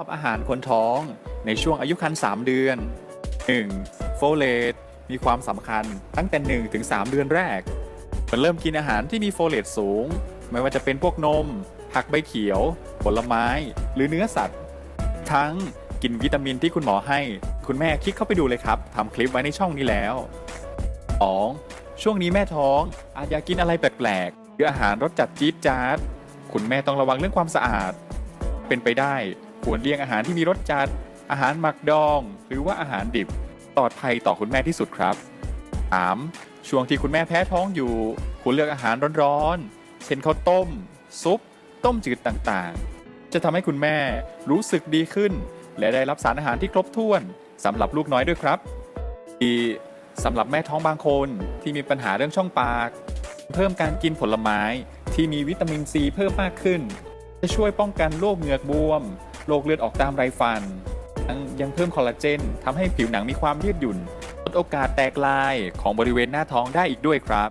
อบอาหารคนท้องในช่วงอายุครรภ์3เดือน 1. โฟเลตมีความสำคัญตั้งแต่1ถึง3เดือนแรกควรเริ่มกินอาหารที่มีโฟเลตสูง ไม่ว่าจะเป็นพวกนม ผักใบเขียว ผลไม้ หรือเนื้อสัตว์ ทั้งกินวิตามินที่คุณหมอให้ คุณแม่คลิกเข้าไปดูเลยครับทำคลิปไว้ในช่องนี้แล้ว 2. ช่วงนี้แม่ท้องอาจอยากกินอะไรแปลกๆหรืออาหารรสจัดจี๊ดจ๊าดคุณแม่ต้องระวังเรื่องความสะอาด เป็นไปได้ ควรเลี่ยงอาหารที่มีรสจัด อาหารหมักดอง หรือว่าอาหารดิบปลอดภัยต่อคุณแม่ที่สุดครับ 3. ช่วงที่คุณแม่แพ้ท้องอยู่ ควรเลือกอาหารร้อนๆ เช่นข้าวต้ม ซุป ต้มจืดต่างๆ จะทำให้คุณแม่รู้สึกดีขึ้น และได้รับสารอาหารที่ครบถ้วนสำหรับลูกน้อยด้วยครับดีสำหรับแม่ท้องบางคนที่มีปัญหาเรื่องช่องปาก เพิ่มการกินผลไม้ที่มีวิตามินซีเพิ่มมากขึ้น จะช่วยป้องกันโรคเหงือกบวม โรคเลือดออกตามไรฟัน ยังเพิ่มคอลลาเจนทำให้ผิวหนังมีความยืดหยุ่นลดโอกาสแตกลายของบริเวณหน้าท้องได้อีกด้วยครับ